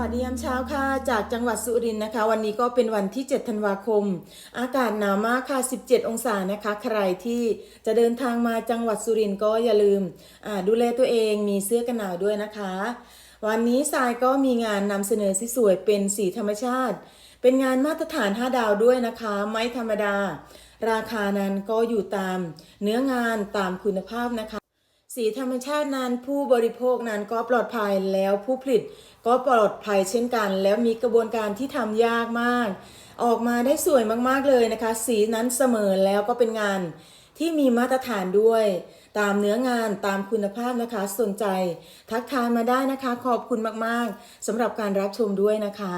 วัสดียามเช้าค่ะ จากจังหวัดสุรินทร์นะคะ วันนี้ก็เป็นวันที่ 7 ธันวาคม อากาศหนาวมากค่ะ 17 องศานะคะ ใครที่จะเดินทางมาจังหวัดสุรินทร์ก็อย่าลืมดูแลตัวเองมีเสื้อกันหนาวด้วยนะคะ วันนี้ทรายก็มีงานนำเสนอสีสวยเป็นสีธรรมชาติ เป็นงานมาตรฐาน 5 ดาวด้วยนะคะ ไม่ธรรมดา ราคานั้นก็อยู่ตามเนื้องานตามคุณภาพนะคะ สีธรรมชาตินั้นผู้บริโภคนั้นก็ปลอดภัยแล้วผู้ผลิตก็ปลอดภัยเช่นกัน แล้วมีกระบวนการที่ทำยากมาก ออกมาได้สวยมากๆเลยนะคะ สีนั้นเสมอแล้วก็เป็นงานที่มีมาตรฐานด้วย ตามเนื้องานตามคุณภาพนะคะ สนใจ ทักทายมาได้นะคะ ขอบคุณมากๆสำหรับการรับชมด้วยนะคะ